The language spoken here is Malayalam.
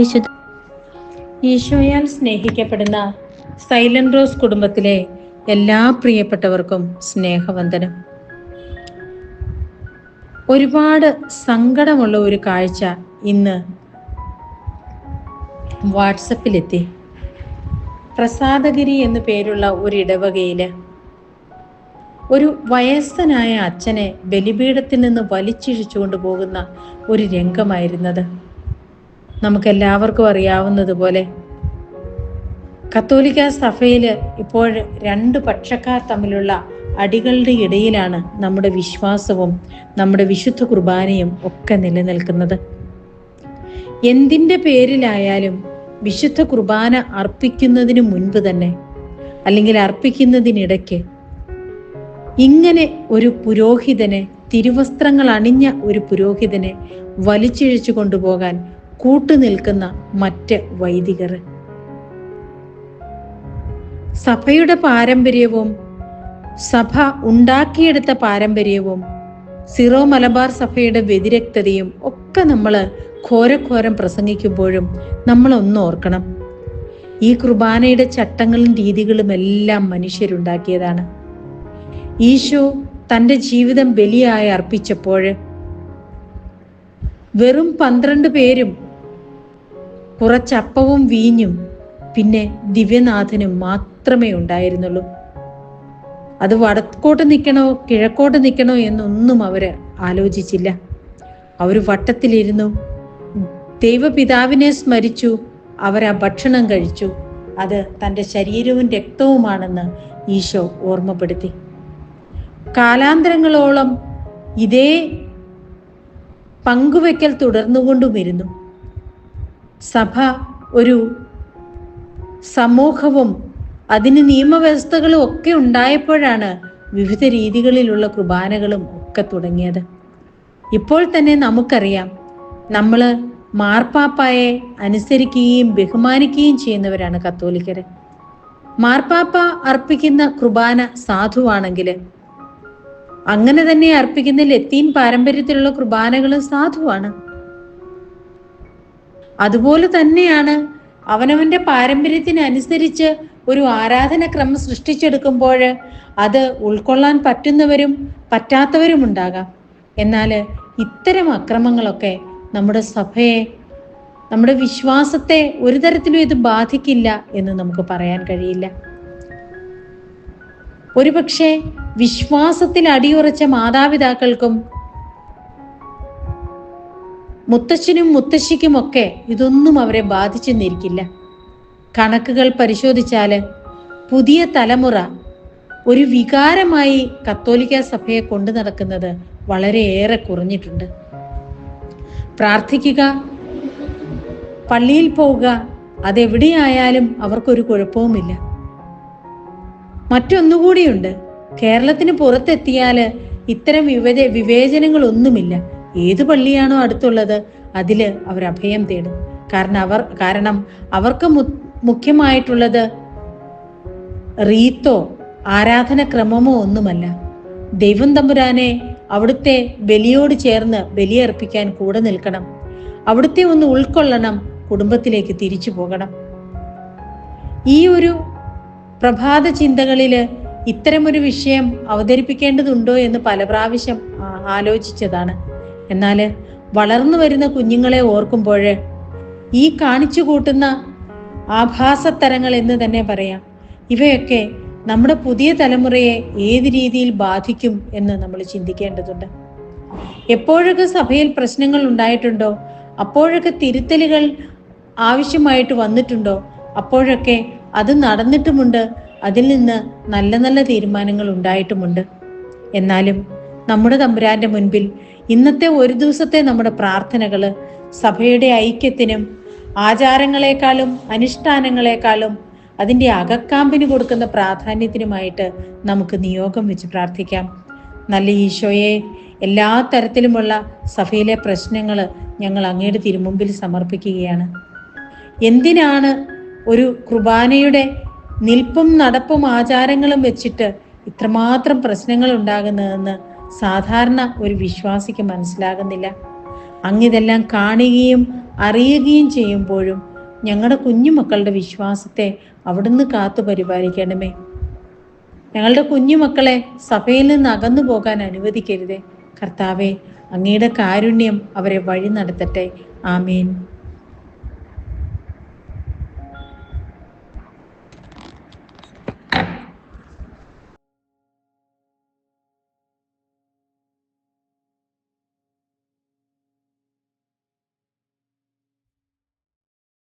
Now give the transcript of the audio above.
വിശുദ്ധ ഈശോയാൽ സ്നേഹിക്കപ്പെടുന്ന സൈലന്റ് റോസ് കുടുംബത്തിലെ എല്ലാ പ്രിയപ്പെട്ടവർക്കും സ്നേഹവന്ദനം. ഒരുപാട് സങ്കടമുള്ള ഒരു കാഴ്ച ഇന്ന് വാട്സപ്പിലെത്തി. പ്രസാദഗിരി എന്നു പേരുള്ള ഒരു ഇടവകയിൽ ഒരു വയസ്സനായ അച്ഛനെ ബലിപീഠത്തിൽ നിന്ന് വലിച്ചിഴിച്ചുകൊണ്ട് പോകുന്ന ഒരു രംഗമായിരുന്നത്. നമുക്കെല്ലാവർക്കും അറിയാവുന്നതുപോലെ കത്തോലിക്ക സഭയിൽ ഇപ്പോൾ രണ്ട് പക്ഷക്കാർ തമ്മിലുള്ള അടികളുടെ ഇടയിലാണ് നമ്മുടെ വിശ്വാസവും നമ്മുടെ വിശുദ്ധ കുർബാനയും ഒക്കെ നിലനിൽക്കുന്നത്. എന്തിന്റെ പേരിലായാലും വിശുദ്ധ കുർബാന അർപ്പിക്കുന്നതിന് മുൻപ് തന്നെ അല്ലെങ്കിൽ അർപ്പിക്കുന്നതിനിടയ്ക്ക് ഇങ്ങനെ ഒരു പുരോഹിതനെ തിരുവസ്ത്രങ്ങൾ അണിഞ്ഞ ഒരു പുരോഹിതനെ വലിച്ചിഴച്ചു കൊണ്ടുപോകാൻ കൂട്ടുനിൽക്കുന്ന മറ്റ് വൈദികർ. സഭയുടെ പാരമ്പര്യവും സഭ ഉണ്ടാക്കിയെടുത്ത പാരമ്പര്യവും സിറോ മലബാർ സഭയുടെ വ്യതിരക്തതയും ഒക്കെ നമ്മൾ ഘോരഘോരം പ്രസംഗിക്കുമ്പോഴും നമ്മൾ ഒന്ന് ഓർക്കണം. ഈ കുർബാനയുടെ ചട്ടങ്ങളും രീതികളും എല്ലാം മനുഷ്യരുണ്ടാക്കിയതാണ്. ഈശോ തന്റെ ജീവിതം ബലിയായി അർപ്പിച്ചപ്പോൾ വെറും പന്ത്രണ്ട് പേരും കുറച്ചപ്പവും വീഞ്ഞും പിന്നെ ദിവ്യനാഥനും മാത്രമേ ഉണ്ടായിരുന്നുള്ളൂ. അത് വടക്കോട്ട് നിൽക്കണോ കിഴക്കോട്ട് നിൽക്കണോ എന്നൊന്നും അവർ ആലോചിച്ചില്ല. അവർ വട്ടത്തിലിരുന്നു. ദൈവപിതാവിനെ സ്മരിച്ചു. അവർ ആ ഭക്ഷണം കഴിച്ചു. അത് തന്റെ ശരീരവും രക്തവുമാണെന്ന് ഈശോ ഓർമ്മപ്പെടുത്തി. കാലാന്തരങ്ങളോളം ഇതേ പങ്കുവെക്കൽ തുടർന്നുകൊണ്ടുമിരുന്നു. സഭ ഒരു സമൂഹവും അതിന് നിയമവ്യവസ്ഥകളും ഒക്കെ ഉണ്ടായപ്പോഴാണ് വിവിധ രീതികളിലുള്ള കുർബാനകളും ഒക്കെ തുടങ്ങിയത്. ഇപ്പോൾ തന്നെ നമുക്കറിയാം നമ്മൾ മാർപ്പാപ്പായെ അനുസരിക്കുകയും ബഹുമാനിക്കുകയും ചെയ്യുന്നവരാണ് കത്തോലിക്കര്. മാർപ്പാപ്പ അർപ്പിക്കുന്ന കുർബാന സാധുവാണെങ്കിൽ അങ്ങനെ തന്നെ അർപ്പിക്കുന്ന ലത്തീൻ പാരമ്പര്യത്തിലുള്ള കുർബാനകളും സാധുവാണ്. അതുപോലെ തന്നെയാണ് അവനവന്റെ പാരമ്പര്യത്തിനനുസരിച്ച് ഒരു ആരാധനക്രമം സൃഷ്ടിച്ചെടുക്കുമ്പോൾ അത് ഉൾക്കൊള്ളാൻ പറ്റുന്നവരും പറ്റാത്തവരും ഉണ്ടാകാം. എന്നാൽ ഇത്തരം അക്രമങ്ങളൊക്കെ നമ്മുടെ സഭയെ നമ്മുടെ വിശ്വാസത്തെ ഒരു തരത്തിലും ഇത് ബാധിക്കില്ല എന്ന് നമുക്ക് പറയാൻ കഴിയില്ല. ഒരുപക്ഷെ വിശ്വാസത്തിൽ അടിയുറച്ച മാതാപിതാക്കൾക്കും മുത്തച്ഛനും മുത്തശ്ശിക്കുമൊക്കെ ഇതൊന്നും അവരെ ബാധിച്ചെന്നിരിക്കില്ല. കണക്കുകൾ പരിശോധിച്ചാൽ പുതിയ തലമുറ ഒരു വികാരമായി കത്തോലിക്ക സഭയെ കൊണ്ടു നടക്കുന്നത് വളരെയേറെ കുറഞ്ഞിട്ടുണ്ട്. പ്രാർത്ഥിക്കുക പള്ളിയിൽ പോവുക അതെവിടെയായാലും അവർക്കൊരു കുഴപ്പവുമില്ല. മറ്റൊന്നുകൂടിയുണ്ട്. കേരളത്തിന് പുറത്തെത്തിയാൽ ഇത്തരം വിവര വിവേചനങ്ങളൊന്നുമില്ല. ഏത് പള്ളിയാണോ അടുത്തുള്ളത് അതിൽ അവർ അഭയം തേടും. കാരണം അവർ കാരണം അവർക്ക് മുഖ്യമായിട്ടുള്ളത് റീത്തോ ആരാധനക്രമമോ ഒന്നുമല്ല. ദൈവം തമ്പുരാനെ അവിടുത്തെ ബലിയോട് ചേർന്ന് ബലിയർപ്പിക്കാൻ കൂടെ നിൽക്കണം. അവിടുത്തെ ഒന്ന് ഉൾക്കൊള്ളണം കുടുംബത്തിലേക്ക് തിരിച്ചു പോകണം. ഈ ഒരു പ്രഭാത ചിന്തകളിൽ ഇത്തരമൊരു വിഷയം അവതരിപ്പിക്കേണ്ടതുണ്ടോ എന്ന് പല പ്രാവശ്യം ആലോചിച്ചതാണ്. എന്നാൽ വളർന്നു വരുന്ന കുഞ്ഞുങ്ങളെ ഓർക്കുമ്പോൾ ഈ കാണിച്ചു കൂട്ടുന്ന ആഭാസത്തരങ്ങൾ എന്ന് തന്നെ പറയാം. ഇവയൊക്കെ നമ്മുടെ പുതിയ തലമുറയെ ഏത് രീതിയിൽ ബാധിക്കും എന്ന് നമ്മൾ ചിന്തിക്കേണ്ടതുണ്ട്. എപ്പോഴൊക്കെ സഭയിൽ പ്രശ്നങ്ങൾ ഉണ്ടായിട്ടുണ്ടോ? അപ്പോഴൊക്കെ തിരുത്തലുകൾ ആവശ്യമായിട്ട് വന്നിട്ടുണ്ടോ? അപ്പോഴൊക്കെ അത് നടന്നിട്ടുമുണ്ട്. അതിൽ നിന്ന് നല്ല നല്ല തീരുമാനങ്ങൾ ഉണ്ടായിട്ടുമുണ്ട്. എന്നാലും നമ്മുടെ തമ്പുരാന്റെ മുൻപിൽ ഇന്നത്തെ ഒരു ദിവസത്തെ നമ്മുടെ പ്രാർത്ഥനകൾ സഭയുടെ ഐക്യത്തിനും ആചാരങ്ങളെക്കാളും അനുഷ്ഠാനങ്ങളെക്കാളും അതിന്റെ അകക്കാമ്പിന് കൊടുക്കുന്ന പ്രാധാന്യത്തിനുമായിട്ട് നമുക്ക് നിയോഗം വെച്ച് പ്രാർത്ഥിക്കാം. നല്ല ഈശോയെ എല്ലാ തരത്തിലുമുള്ള സഭയിലെ പ്രശ്നങ്ങൾ ഞങ്ങൾ അങ്ങയുടെ തിരുമുമ്പിൽ സമർപ്പിക്കുകയാണ്. എന്തിനാണ് ഒരു കുർബാനയുടെ നിൽപ്പും നടപ്പും ആചാരങ്ങളും വെച്ചിട്ട് ഇത്രമാത്രം പ്രശ്നങ്ങൾ ഉണ്ടാകുന്നതെന്ന് സാധാരണ ഒരു വിശ്വാസിക്ക് മനസ്സിലാകുന്നില്ല. അങ്ങിതെല്ലാം കാണുകയും അറിയുകയും ചെയ്യുമ്പോഴും ഞങ്ങളുടെ കുഞ്ഞുമക്കളുടെ വിശ്വാസത്തെ അവിടുന്ന് കാത്തു പരിപാലിക്കണമേ. ഞങ്ങളുടെ കുഞ്ഞുമക്കളെ സഭയിൽ നിന്ന് അകന്നു പോകാൻ അനുവദിക്കരുതേ. കർത്താവെ അങ്ങയുടെ കാരുണ്യം അവരെ വഴി നടത്തട്ടെ. ആമേൻ.